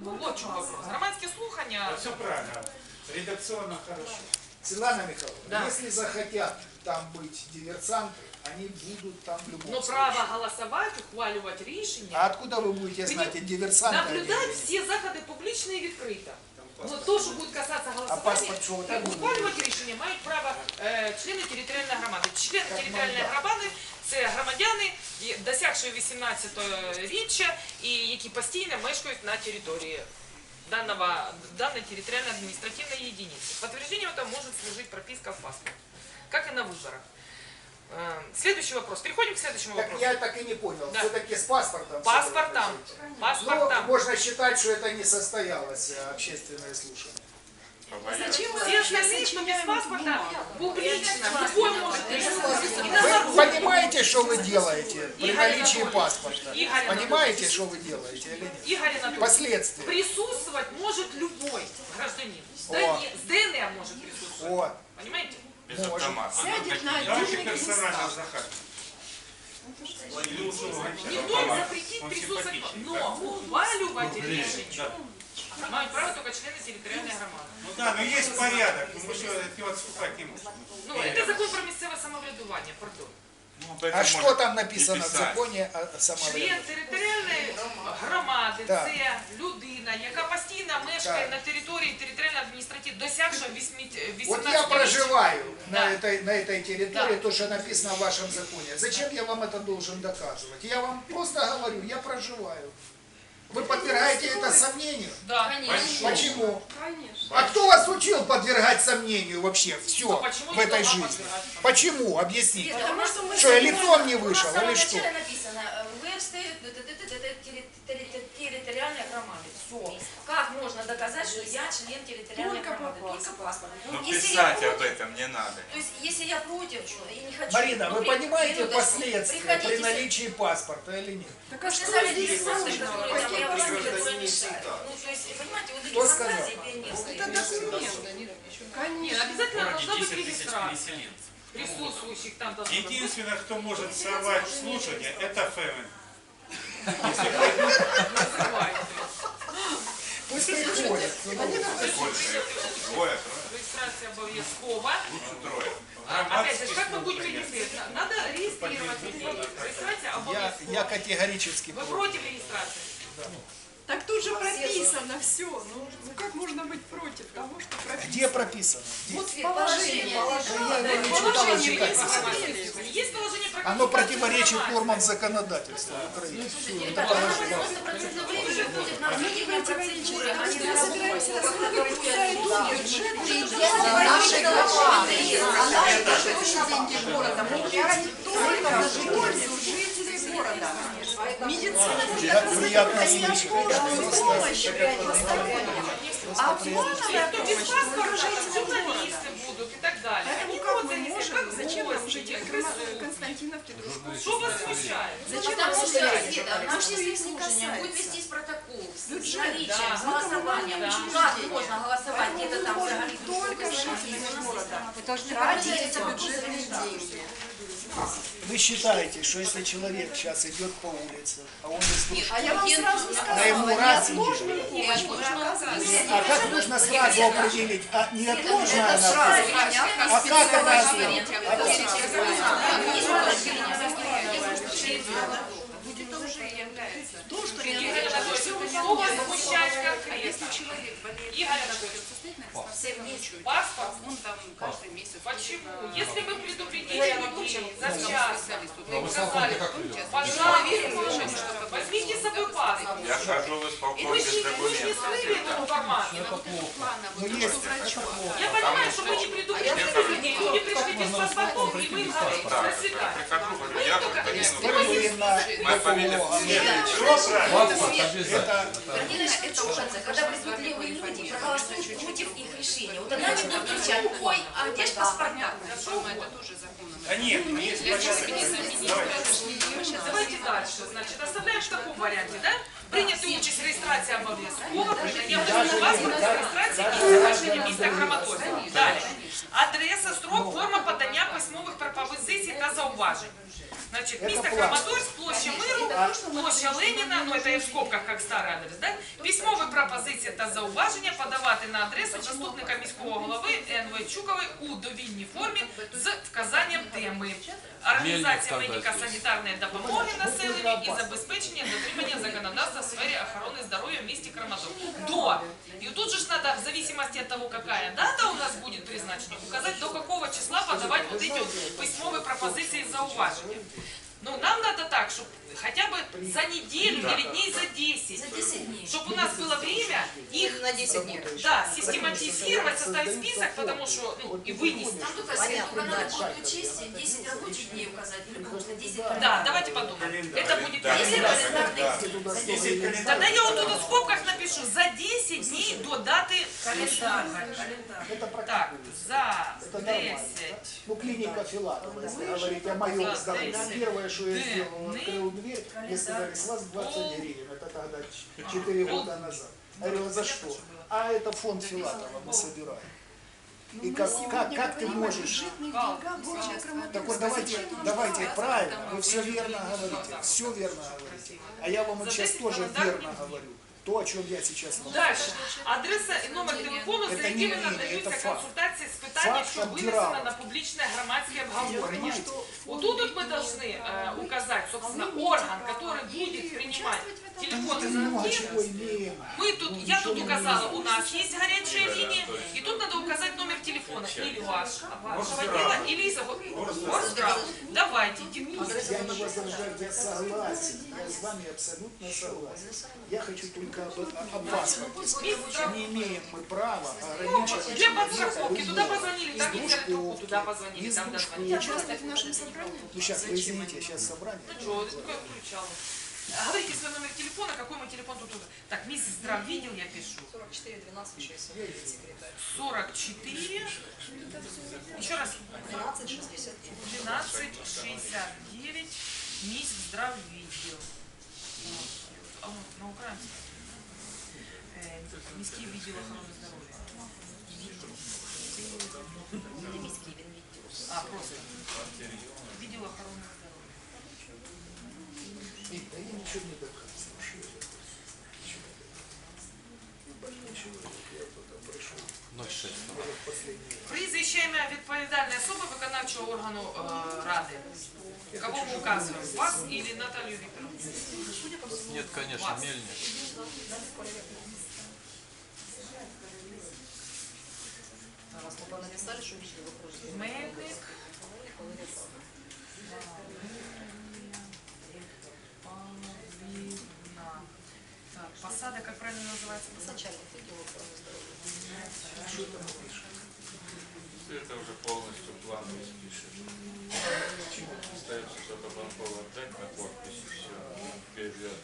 Ну, вот в чем вопрос. Громадские слухания, Все правильно. Редакционно хорошо. Светлана Михайловна, Да. если захотят там быть диверсанты, они будут там в любом но случае. право голосовать, ухвалювати рішення, А откуда вы будете знать, эти диверсанты? они наблюдать или нет? всі заходи публічно і відкрито. Ну, то, що буде касатися голосування, паспорт що, так буде? ухвалювати рішення мають право е, члени територіальної громади. Члени Так, територіальної мандат. громади це громадяни, і- досягши 18 річчя і які постійно мешкають на території данного, данной территориальной административной единицы. Подтверждением этого может служить прописка в паспорте, как и на выборах. Э, Следующий вопрос. Переходим к следующему Так вопросу. я так и не понял. Да. Все-таки с паспортом. Паспортом. всё это жить. Паспортом. Ну, можно считать, что это не состоялось э, общественное слушание. Зачем Все остальные, кто без паспорта, публично, любой может Вы понимаете, что вы делаете при наличии паспорта? Понимаете, что вы делаете или нет? Игорь Анатольевич, Последствия. присутствовать может любой гражданин. С О. ДН с ДНР может присутствовать. Понимаете? Без Может. автомата. Сядет на Давайте отдельный Никто им запретит присутствовать, но ухваливать Да. решение имеют право только члены территориальной громады. Ну да, но есть порядок. Ну мы что, от него отступать не можем. Ну, это закон про місцеве самоврядування, пардон. Ну, А поэтому что может там и написано в писать. законе о Член самоврядовании? територіальної громади Так. це людина, яка постійно мешкає Так. на території територіальної адміністрації, досягши 18 Вот я річчя. проживаю на Да. этой, на этой территории, Да. то, что написано в вашем законе. Зачем я вам это должен доказывать? Я вам просто говорю, я проживаю. Вы подвергаете это сомнению? Да. Почему? Конечно. А кто вас учил подвергать сомнению вообще все почему в этой жизни? Почему? Объясните. Потому что мы Что, я лицом не вышел или что? написано, э, ВРСТ это- это- это- это терри- терри- территориальная громада. Все. Как можно доказать, что я член территориальной Только по паспорт. Если я писать об этом не надо. То есть, если я против, я не хочу. Марина, ну, вы при- понимаете последствия при наличии паспорта или нет? Так а Вы что здесь там Какие мешают. Ну, то есть, понимаете, вот сказал? фантазии пионерские. Это документ. Нет, Конечно. обязательно должна быть 10 тысяч регистрация присутствующих там должно быть. Единственное, кто может сорвать слушание, это Фемен. Пусть приходят. Больше. Двое, Регистрация обов'язкова. лучше трое. Опять же, как мы будем регистрировать? Надо регистрировать. Регистрация Я, обов'язкова. я категорически Вы против. регистрации? Так тут же прописано все. Ну, ну как можно быть против того, что прописано? Где прописано? Вот Положение. Я а Положение есть не в знаю. Оно противоречит нормам законодательства Украины. Ребята, нам просто противно время будет на внутренние процедуры, не на собираемся работу, рассматривать которую куда я идут делаю. бюджеты, Наши города. а наши тоже деньги города идти только в жителей города. Медицина Приятно слышать. помощь а фоновая Кто без помощь паспорта, только жителям города. журналисты будут и так далее. Поэтому Они как вот мы зависят, можем, как зачем жители. Константиновки дружку? Что вас смущает? Зачем Потому нам что, жители? Их не слушание будет вестись протокол с наличием. Да. Как можно голосовать где-то там взагалі только другой жителями стране. города. Тратить бюджетные деньги. Вы считаете, что если человек сейчас идет по улице, а он из дружки, А я вам сразу на сказала, ему раз неотложную помощь мы оказываем. а как нужно сразу определить, а неотложная Это она А как она специализированная. То, что что вас смущает конкретно? Игорь Анатольевич, паспорт? Он там каждый месяц. Почему? Если вы предупредили людей завчасно, вы сказали, пожалуйста, паспорт. Я хожу в И исполком мы без мы же не документов. скрыли эту информацию. Ну, есть, это плохо. Я понимаю, что вы не предупредили людей, люди пришли без паспортов, и мы им говорим, Да, до свидания. прихожу, говорю, Мы я только- гражданин Вы Моя фамилия БПО, Кузьмин. Что правильно? это Это ужасно, когда присутствуют люди проголосуют против их решения. Вот тогда они будут кричать, ой, а где же паспорта? Это тоже законом. Да нет, ну есть порядок. Давайте. Давайте дальше. Значит, оставляем в таком варианте, да? Прийняти участь реєстрація обов'язково, прийняття паспорта, реєстрації і завершення місця Краматорська. Далі. Адреса, строк, форма подання письмових пропозицій та зауважень. Значит, Это місто план. Краматорськ, площа Миру, площа Леніна, ну це я в скобках як старий адрес, да? Письмові пропозиції та зауваження подавати на адресу заступника міського голови НВ Чукової у довільній формі з вказанням теми. Організація медико-санітарної допомоги населенню і забезпечення дотримання законодавства в сфері охорони здоров'я в місті Краматорськ. До. И тут же ж надо, в зависимости от того, какая дата у нас будет призначена, указать, до какого числа подавать вот эти вот письмовые пропозиции и зауважения. Ну, нам надо так, чтобы хотя бы за неделю или дней за 10. За 10 дней. Чтобы у нас было время их На 10 дней. да, систематизировать, составить список, потому что, ну, и вынести. Там только, только надо будет учесть 10 рабочих дней указать, или просто 10 Да, давайте подумаем. Это будет Да. 10 календарных календарь- Тогда я вот тут в скобках напишу за 10 дней до даты. Это Так, за Это нормально. 10 да? Ну, клиника Филатова, если говорить о моем Да, здоровье. да, Первое, что я да, сделал, да. открыл дверь, мне сказали, с вас 20 гривен. Это тогда 4 года назад. Я говорю, «А за что? А это фонд Филатова мы собираем. И как, как, как ты можешь... Так вот давайте, давайте правильно, вы все верно говорите, все верно говорите. А я вам вот сейчас тоже верно говорю То, о чем я сейчас вам Дальше. Адреса і номер телефону, з Це якими не мнение, надаються це факт. консультації з питання, Факт що обдирала. винесено на публічне громадське обговорення. Вот тут вот мы должны э, указать, собственно, орган, который будет принимать телефонные Ну, а звонки. чего имеем? Мы тут, я тут указала, у нас есть горячая линия, и тут надо указать номер телефона или ваш, вашего дела, или из Горздрав. Давайте, Я не возражаю, я согласен. Я с вами абсолютно согласен. Я хочу только об, об вас. Не имеем мы права ограничивать Для человека подстраховки, туда позвонили, там не взяли трубку, Дружковки, туда позвонили, из там Дружковки. дозвонили. Ну сейчас, вы извините, сейчас собрание. Что, это такое включало. Говорите свой номер телефона, какой мой телефон тут уже. Так, мисс Здрав видел, я пишу. 44, 12, 60, секретарь. 44, еще раз, 12, 69. 12, 69, мисс Здрав видел. А, ну, на украинском. Э, Міський відділ охорони здоров'я. А, просто. Відділ охорони здоров'я. И, да я ничего не доказываю. что я ничего не доказываю. Ну, больной человек, я туда пришел. Вот последний раз. Прізвище ім'я відповідальної особи виконавчого органу е, ради. Кого ми указуємо? Вас или Наталью Викторовну? Нет, конечно, Вас. мельник. А вас мы написали, что видели в окружении. Мельник. Павлівна. Так, посада, как правильно называется? Начальник отдела охраны здоровья. Это уже полностью план спишешь. Ставится только банковый отдать на подпись и все. Перевет.